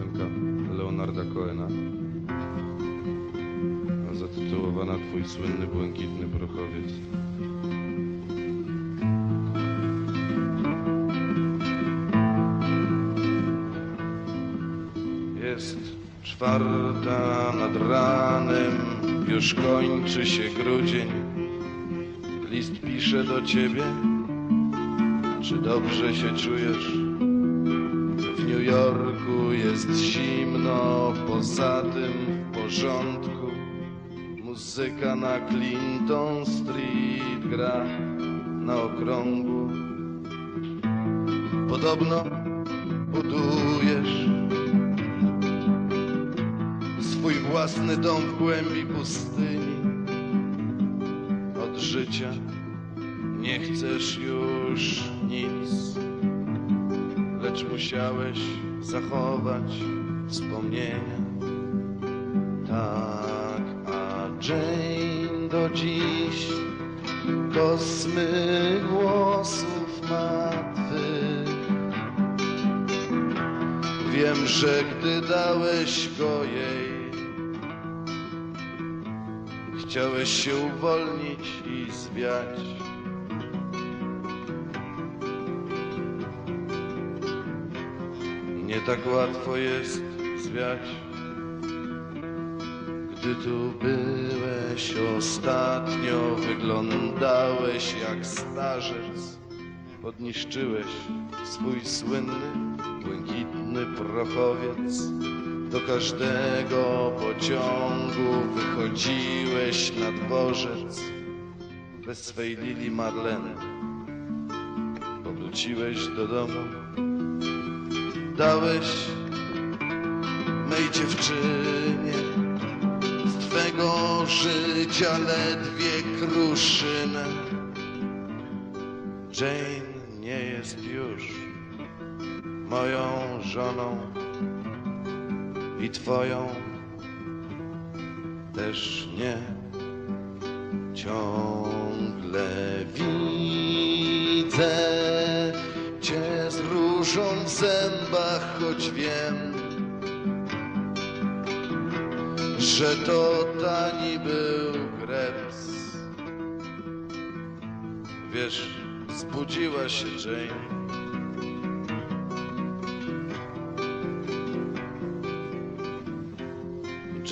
piosenka Leonarda Cohena zatytułowana Twój słynny błękitny prochowiec. Jest czwarta nad ranem, już kończy się grudzień. List pisze do ciebie, czy dobrze się czujesz? New Yorku jest zimno, poza tym w porządku. Muzyka na Clinton Street gra na okrągło. Podobno budujesz swój własny dom w głębi pustyni. Od życia nie chcesz już nic, lecz musiałeś zachować wspomnienia. Tak, a Jane do dziś kosmy głosów martwych. Wiem, że gdy dałeś go jej, chciałeś się uwolnić i zwiać. Nie tak łatwo jest zwiać. Gdy tu byłeś ostatnio, wyglądałeś jak starzec. Podniszczyłeś swój słynny, błękitny prochowiec. Do każdego pociągu wychodziłeś na dworzec. Bez swej Lili Marleny powróciłeś do domu. Dałeś mej dziewczynie z twego życia ledwie kruszynę. Jane nie jest już moją żoną i twoją też nie. Ciągle różą w zębach, choć wiem, że to tani był kreps. Wiesz, zbudziła się Jane.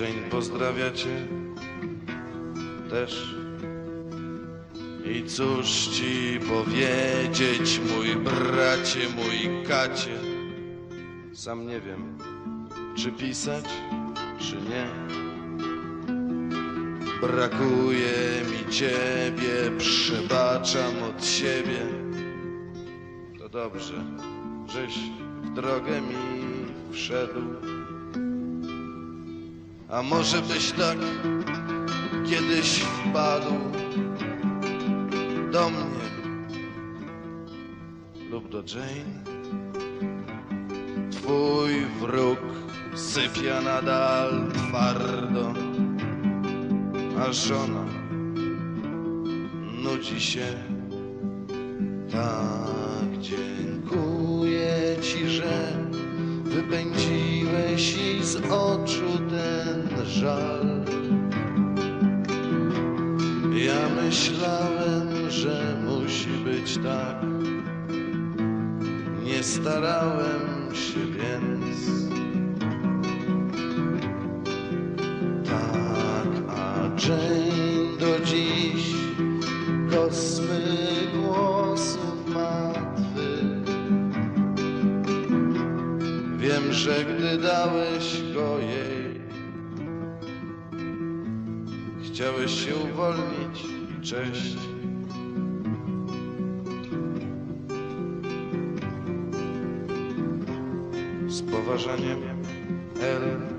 Jane pozdrawia cię też. I cóż ci powiedzieć, mój bracie, mój kacie? Sam nie wiem, czy pisać, czy nie. Brakuje mi ciebie, przebaczam od siebie. To dobrze, żeś w drogę mi wszedł. A może byś tak kiedyś wpadł do mnie lub do Jane? Twój wróg sypia nadal twardo, a żona nudzi się. Tak, dziękuję ci, że wypędziłeś jej z oczu ten żal. Ja myślałem, że musi być tak. Nie starałem się więc. Tak, a Jane do dziś kosmy głosów martwych. Wiem, że gdy dałeś go jej, chciałeś się uwolnić cześć. Z poważaniem L.